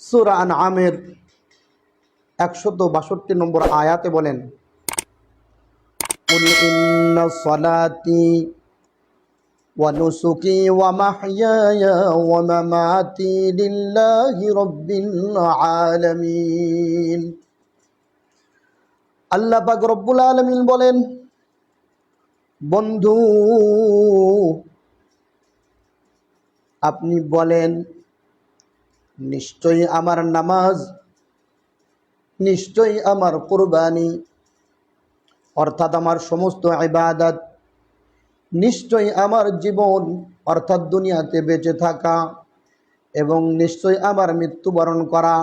সুরা আন আমের একশত বাষট্টি নম্বর আয়াতে বলেন قل إن صلاتي ونسكي ومحياي ومماتي لله رب العالمين আল্লাহ পাক রব্বুল আলমিন বলেন বন্ধু আপনি বলেন নিশ্চয়ই আমার নামাজ, নিশ্চয়ই আমার কোরবানি, অর্থাৎ আমার সমস্ত ইবাদত, নিশ্চয়ই আমার জীবন, অর্থাৎ দুনিয়াতে বেঁচে থাকা এবং নিশ্চয়ই আমার মৃত্যুবরণ করা।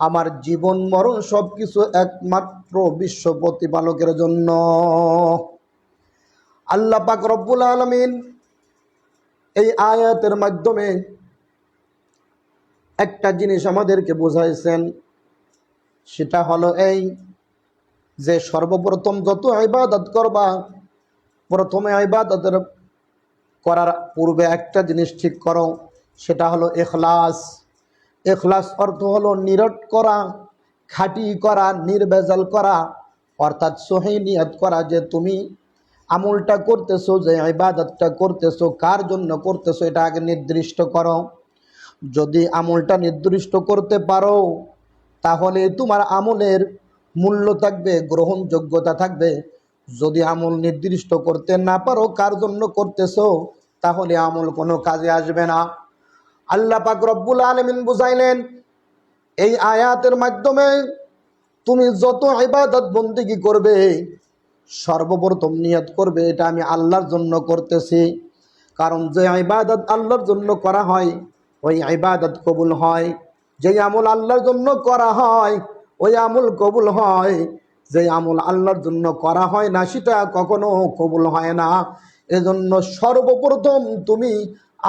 আমার জীবন মরণ সব কিছু একমাত্র বিশ্ব প্রতিপালকের জন্য। আল্লাহ পাক রব্বুল আলমিন এই আয়াতের মাধ্যমে একটা জিনিস আমাদেরকে বোঝাইছেন, সেটা হলো এই যে সর্বপ্রথম যত আইবাদত করবা, প্রথমে ইবাদতের করার পূর্বে একটা জিনিস ঠিক করো, সেটা হলো এখলাস এখলাস অর্থ হলো নিরট করা, খাঁটি করা নির্বেজাল করা, অর্থাৎ সহি নিয়ত করা যে তুমি আমলটা করতেছো, যে ইবাদতটা করতেছো, কার জন্য করতেছো, এটা আগে নির্দিষ্ট করো। যদি আমলটা নির্দিষ্ট করতে পারো, তাহলে তোমার আমলের মূল্য থাকবে, গ্রহণযোগ্যতা থাকবে। যদি আমল নির্দিষ্ট করতে না পারো, কার জন্য করতেছো, তাহলে আমল কোনো কাজে আসবে না। আল্লাহ পাক রব্বুল আলমিন বুঝাইলেন, এই আয়াতের মাধ্যমে তুমি যত ইবাদত বন্দিগি করবে, সর্বপ্রথম নিয়ত করবে, এটা আমি আল্লাহর জন্য করতেছি। কারণ যে ইবাদত আল্লাহর জন্য করা হয় ওই ইবাদত কবুল হয় যে আমল আল্লাহর জন্য করা হয়, ওই আমল কবুল হয়। যে আমল আল্লাহর জন্য করা হয় না, সেটা কখনো কবুল হয় না। এজন্য সর্বপ্রথম তুমি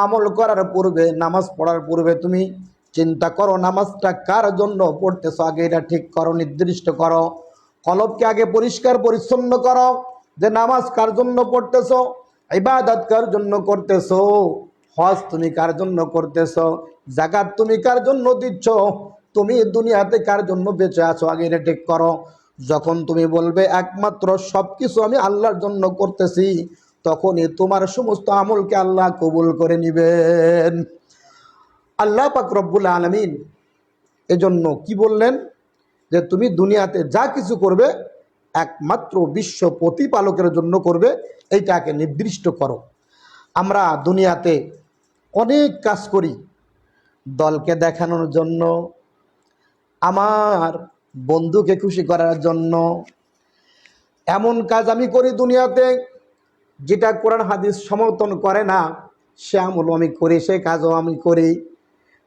আমল করার পূর্বে, নামাজ পড়ার পূর্বে তুমি চিন্তা করো, নামাজটা কার জন্য পড়তেছো? আগে এটা ঠিক করো, নির্দিষ্ট করো। কলবকে আগে পরিষ্কার, পরিচ্ছন্ন করো, যে নামাজ কার জন্য পড়তেছো? ইবাদত কার জন্য করতেছো? হজ তুমি কার জন্য করতেছ? জাকাত তুমি কার জন্য দিচ্ছ? তুমি দুনিয়াতে কার জন্য বেঁচে আছো? আগে এটা ঠিক করো। যখন তুমি বলবে, একমাত্র সব কিছু আমি আল্লাহর জন্য করতেছি, তখনই তোমার সমস্ত আমলকে আল্লাহ কবুল করে নিবেন। আল্লাহ পাক রব্বুল আলমিন এজন্য কি বললেন? যে তুমি দুনিয়াতে যা কিছু করবে, একমাত্র বিশ্ব প্রতিপালকের জন্য করবে, এইটাকে নির্দিষ্ট করো। আমরা দুনিয়াতে অনেক কাজ করি। দলকে দেখানোর জন্য, আমার বন্ধুকে খুশি করার জন্য। এমন কাজ আমি করি দুনিয়াতে, যেটা কোরআন হাদিস সমর্থন করে না, সে আমলও আমি করি, সে কাজও আমি করি।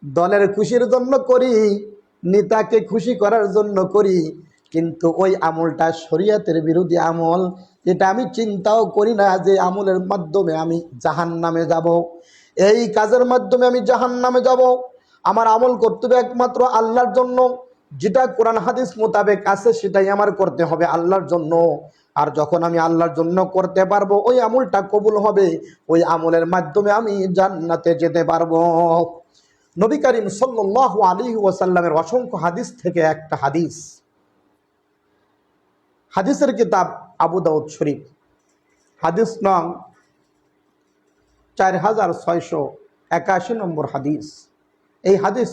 দলের খুশির জন্য করি, নেতাকে খুশি করার জন্য করি, কিন্তু ওই আমলটা শরীয়তের বিরোধী আমল এটা আমি চিন্তাও করি না যে আমলের মাধ্যমে আমি জাহান নামে যাব। এই কাজের মাধ্যমে আমি জাহান নামে যাব। আমার আমল করতে হবে একমাত্র আল্লাহর জন্য। যেটা কোরআন হাদিস মোতাবেক আছে, সেটাই আমার করতে হবে আল্লাহর জন্য। আর যখন আমি আল্লাহর জন্য করতে পারব, ওই আমলটা কবুল হবে। ওই আমলের মাধ্যমে আমি জান্নাতে যেতে পারব। নবী করিম সাল্লাহ আলী ওয়াসাল্লামের অসংখ্য হাদিস থেকে একটা হাদিস। হাদিসের কিতাব আবু দাউদ শরীফ। হাদিস নং চার হাজার ছয়শো একাশি নম্বর হাদিস। এই হাদিস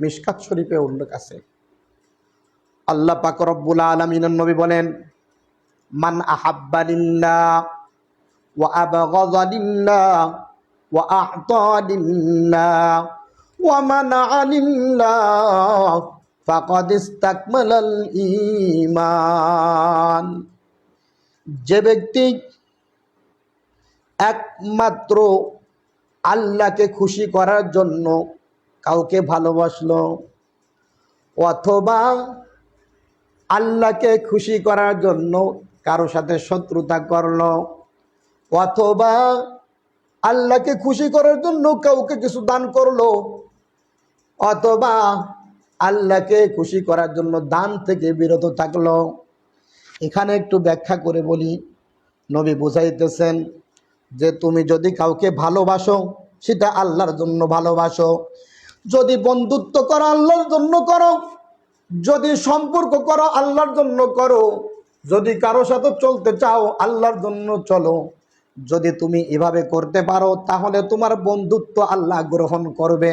মিশকাত শরীফে উল্লেখ আছে। আল্লাহ পাক রব্বুল আলমিনের নবী বলেন, মান আহাব্বালিল্লাহ ঈমান। যে ব্যক্তি একমাত্র আল্লাহকে খুশি করার জন্য কাউকে ভালোবাসলো, অথবা আল্লাহকে খুশি করার জন্য কারও সাথে শত্রুতা করল, অথবা আল্লাহকে খুশি করার জন্য কাউকে কিছু দান করল, অথবা আল্লাহকে খুশি করার জন্য দান থেকে বিরত থাকল। এখানে একটু ব্যাখ্যা করে বলি। নবী বুঝাইতেছেন যে তুমি যদি কাউকে ভালোবাসো, সেটা আল্লাহর জন্য ভালোবাসো। যদি বন্ধুত্ব করো, আল্লাহর জন্য করো। যদি সম্পর্ক করো, আল্লাহর জন্য করো। যদি কারও সাথে চলতে চাও, আল্লাহর জন্য চলো। যদি তুমি এভাবে করতে পারো, তাহলে তোমার বন্ধুত্ব আল্লাহ গ্রহণ করবে।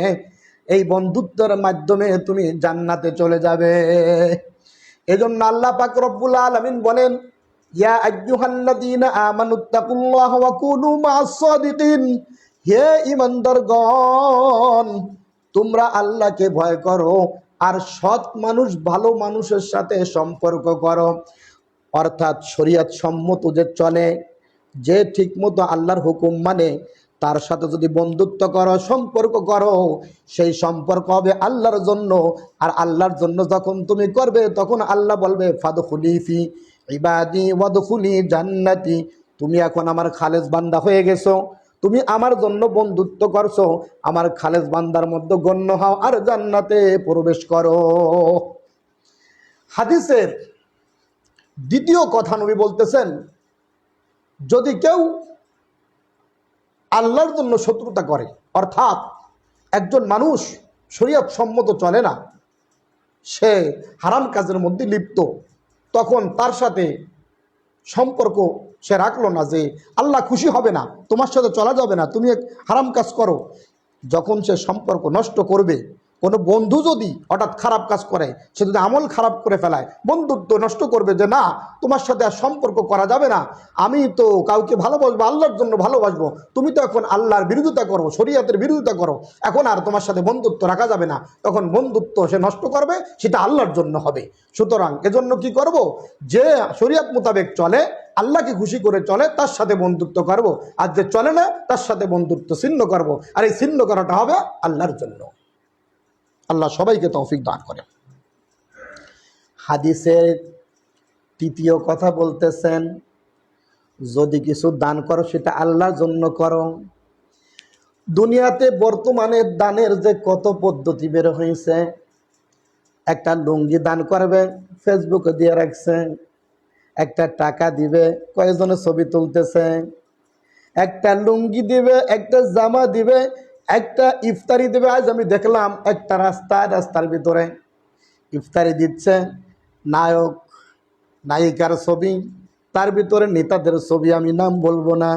এই বন্ধুত্বের মাধ্যমে তুমি জান্নাতে চলে যাবে। এজন্য আল্লাহ পাক রব্বুল আলামিন বলেন ইয়া ওয়া কুনু মা'আস সাদিকিন। হে ঈমানদারগণ, তোমরা আল্লাহকে ভয় করো আর সৎ মানুষ ভালো মানুষের সাথে সম্পর্ক করো। অর্থাৎ শরীয়ত সম্মত যে চলে, যে ঠিকমতো আল্লাহর হুকুম মানে তার সাথে যদি বন্ধুত্ব করো, সম্পর্ক করো, সেই সম্পর্ক হবে আল্লাহর জন্য। আর আল্লাহর জন্য যখন তুমি করবে, তখন আল্লাহ বলবে, ফাদখুলি ফি ইবাদি ওয়াদখুলি জান্নাতি, তুমি এখন আমার খালেজ বান্দা হয়ে গেছো। তুমি আমার জন্য বন্ধুত্ব করছ, আমার খালেজ বান্দার মধ্যে গণ্য হও আর জান্নাতে প্রবেশ করো। হাদিসের দ্বিতীয় কথা নবী বলতেছেন, যদি কেউ আল্লাহর জন্য শত্রুতা করে, অর্থাৎ একজন মানুষ শরীয়ত সম্মত চলে না, সে হারাম কাজের মধ্যে লিপ্ত। তখন তার সাথে সম্পর্ক সে রাখল না যে আল্লাহ খুশি হবে না, তোমার সাথে চলা যাবে না, তুমি হারাম কাজ করো। যখন সে সম্পর্ক নষ্ট করবে কোনো বন্ধু যদি হঠাৎ খারাপ কাজ করে, সে যদি আমল খারাপ করে ফেলায়, বন্ধুত্ব নষ্ট করবে যে, না, তোমার সাথে আর সম্পর্ক করা যাবে না। আমি তো কাউকে ভালোবাসবো, আল্লাহর জন্য ভালোবাসবো। তুমি তো এখন আল্লাহর বিরোধিতা করো, শরীয়তের বিরোধিতা করো। এখন আর তোমার সাথে বন্ধুত্ব রাখা যাবে না। তখন বন্ধুত্ব সে নষ্ট করবে, সেটা আল্লাহর জন্য হবে। সুতরাং এজন্য কি করব? যে শরীয়ত মোতাবেক চলে, আল্লাহকে খুশি করে চলে, তার সাথে বন্ধুত্ব করব। আর যে চলে না, তার সাথে বন্ধুত্ব ছিন্ন করব। আর এই ছিন্ন করাটা হবে আল্লাহর জন্য। আল্লাহ সবাইকে তৌফিক দান করে হাদিসের তৃতীয় কথা বলতেছেন, যদি কিছু দান করো, সেটা আল্লাহর জন্য করো। দুনিয়াতে বর্তমানে দানের যে কত পদ্ধতি বের হয়েছে, একটা লুঙ্গি দান করবে, ফেসবুকে দিয়ে রাখছে, একটা টাকা দিবে, কয়েকজনের ছবি তুলতেছে, একটা লুঙ্গি দিবে, একটা জামা দিবে একটা ইফতারি দেবে, আজ আমি দেখলাম একটা রাস্তা, রাস্তার ভিতরে ইফতারি দিচ্ছে নায়ক, নায়িকার ছবি। তার ভিতরে নেতাদের ছবি, আমি নাম বলব না।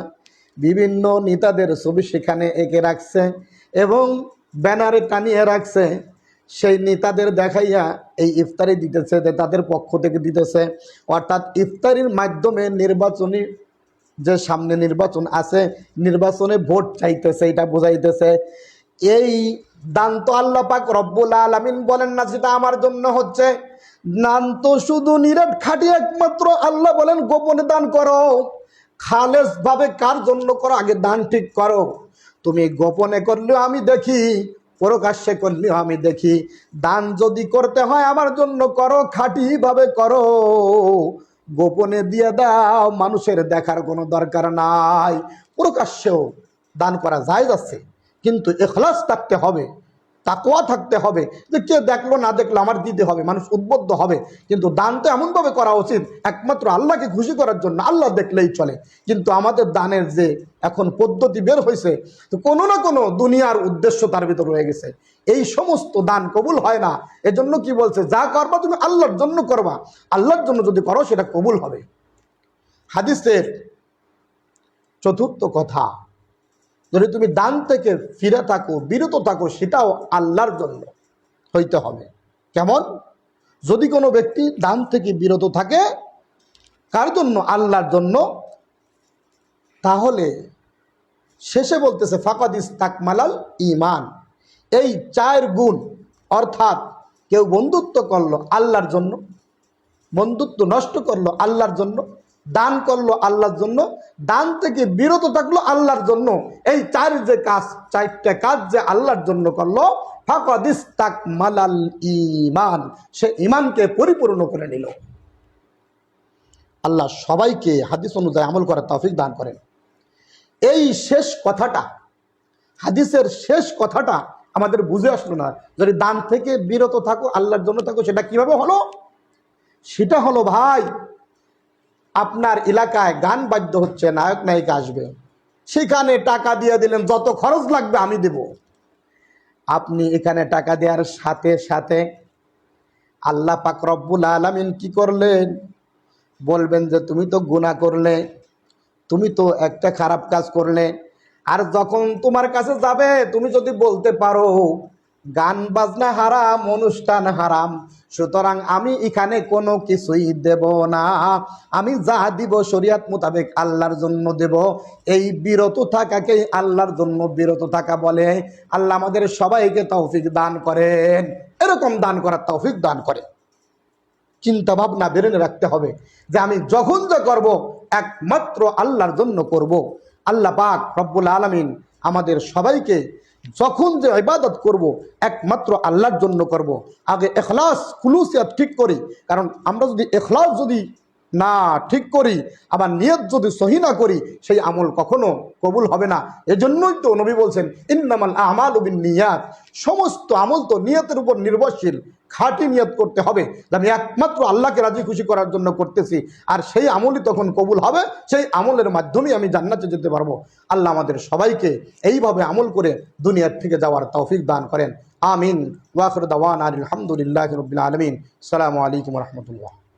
বিভিন্ন নেতাদের ছবি সেখানে এঁকে রাখছে এবং ব্যানারে টানিয়ে রাখছে। সেই নেতাদের দেখাইয়া এই ইফতারি দিতেছে তাদের পক্ষ থেকে দিতেছে। অর্থাৎ ইফতারির মাধ্যমে নির্বাচনী যে সামনে নির্বাচন আছে, নির্বাচনে ভোট চাইতেছে, এটা বোঝাইতেছে। এই দান তো আল্লাহ পাক রব্বুল আলামিন বলেন না সেটা আমার জন্য হচ্ছে। দান তো শুধু নিরাট খাটি একমাত্র আল্লাহ বলেন, গোপনে দান করো। খালেস ভাবে কার জন্য করো? আগে দান ঠিক করো। তুমি গোপনে করলেও আমি দেখি, প্রকাশ্যে করলেও আমি দেখি। দান যদি করতে হয় আমার জন্য করো খাঁটি ভাবে করো। গোপনে দিয়ে দাও, মানুষের দেখার কোনো দরকার নাই। প্রকাশ্যেও দান করা যায় যাচ্ছে কিন্তু এখলাস থাকতে হবে। তাকোয়া থাকতে হবে। যে কে দেখল, না দেখল, আমার দিতে হবে, মানুষ উদ্বুদ্ধ হবে। কিন্তু দান তো এমনভাবে করা উচিত, একমাত্র আল্লাহকে খুশি করার জন্য, আল্লাহ দেখলেই চলে। কিন্তু আমাদের দানের যে এখন পদ্ধতি বের হয়েছে, তো কোনো না কোনো দুনিয়ার উদ্দেশ্য তার ভিতর রয়ে গেছে। এই সমস্ত দান কবুল হয় না। এজন্য কি বলছে, যা করবা তুমি আল্লাহর জন্য করবা। আল্লাহর জন্য যদি করো, সেটা কবুল হবে। হাদিসের চতুর্থ কথা যদি তুমি দান থেকে ফিরে থাকো, বিরত থাকো, সেটাও আল্লাহর জন্য হইতে হবে। কেমন? যদি কোনো ব্যক্তি দান থেকে বিরত থাকে, কার জন্য? আল্লাহর জন্য। তাহলে শেষে বলতেছে, ফাকাদ ইস্তাকমালাল ইমান এই চার গুণ, অর্থাৎ কেউ বন্ধুত্ব করল আল্লাহর জন্য, বন্ধুত্ব নষ্ট করল আল্লাহর জন্য দান করল আল্লাহর জন্য, দান থেকে বিরত থাকল আল্লাহর জন্য। এই চার যে কাজ, চারটা কাজ যে আল্লাহর জন্য করল মালাল ইমান সে ইমানকে পরিপূর্ণ করে নিল। আল্লাহ সবাইকে হাদিস অনুযায়ী আমল করার তৌফিক দান করেন। এই শেষ কথাটা, হাদিসের শেষ কথাটা আমাদের বুঝে আসলো না। যদি দান থেকে বিরত থাকো, আল্লাহর জন্য থাকো, সেটা কীভাবে হলো? সেটা হলো ভাই আপনার এলাকায় গান বাদ্য হচ্ছে, নায়ক, নায়িকা আসবে। সেখানে টাকা দিয়ে দিলেন, যত খরচ লাগবে আমি দেব। আপনি এখানে টাকা দেওয়ার সাথে সাথে আল্লাহ পাক রব্বুল আলামিন কি করলেন? বলবেন যে, তুমি তো গুনাহ করলে, তুমি তো একটা খারাপ কাজ করলে, আর যখন তোমার কাছে যাবে, তুমি যদি বলতে পারো গান বাজনা হারাম, অনুষ্ঠান হারাম। সুতরাং আমি এখানে কোনো কিছুই দেব না। আমি যা দিব শরিয়াত মোতাবেক আল্লাহর জন্য দেব। এই বিরত থাকাকেই আল্লাহর জন্য বিরত থাকা বলে। আল্লাহ আমাদের সবাইকে তৌফিক দান করেন। এরকম দান করার তৌফিক দান করে। চিন্তা ভাবনা বেরেনে রাখতে হবে যে আমি যখন যা করব, একমাত্র আল্লাহর জন্য করব। আল্লাহ পাক রব্বুল আলমিন আমাদের সবাইকে যখন যে ইবাদত করব, একমাত্র আল্লাহর জন্য করব। আগে এখলাস, খুলুসিয়াত ঠিক করি। কারণ আমরা যদি এখলাস যদি না, ঠিক করি। আবার নিয়ত যদি সহি না করি, সেই আমল কখনো কবুল হবে না। এজন্যই তো নবী বলছেন, ইন্নামাল আমাল বিন নিয়াত সমস্ত আমল তো নিয়তের উপর নির্ভরশীল। খাঁটি নিয়ত করতে হবে। আমি একমাত্র আল্লাহকে রাজি খুশি করার জন্য করতেছি। আর সেই আমলই তখন কবুল হবে, সেই আমলের মাধ্যমেই আমি জান্নাতে যেতে পারব। আল্লাহ আমাদের সবাইকে এইভাবে আমল করে দুনিয়ার থেকে যাওয়ার তৌফিক দান করেন। আমিন। ওয়াখর দাওয়ান আলহামদুলিল্লাহ রবিল আলমিন। সালামু আলাইকুম রহমতুল্লাহ।